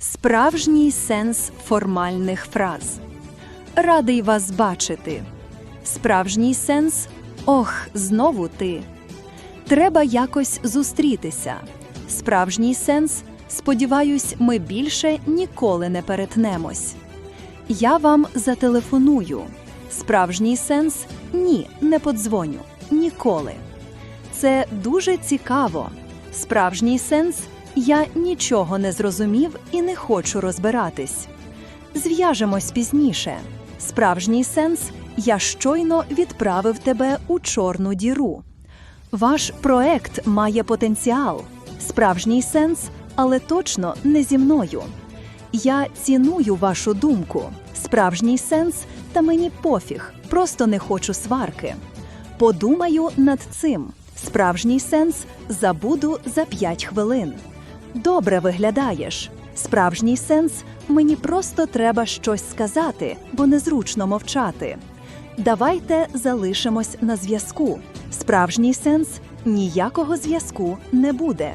Справжній сенс формальних фраз. Радий вас бачити. Справжній сенс Ох, знову ти. Треба якось зустрітися. Справжній сенс Сподіваюсь, ми більше ніколи не перетнемось. Я вам зателефоную. Справжній сенс ні, не подзвоню. Ніколи. Це дуже цікаво. Справжній сенс я нічого не зрозумів і не хочу розбиратись. Зв'яжемось пізніше. Справжній сенс я щойно відправив тебе у чорну діру. Ваш проект має потенціал. Справжній сенс, але точно не зі мною. Я ціную вашу думку. Справжній сенс, та мені пофіг, просто не хочу сварки. Подумаю над цим. Справжній сенс забуду за 5 хвилин. Добре виглядаєш. Справжній сенс мені просто треба щось сказати, бо незручно мовчати. Давайте залишимось на зв'язку. Справжній сенс ніякого зв'язку не буде.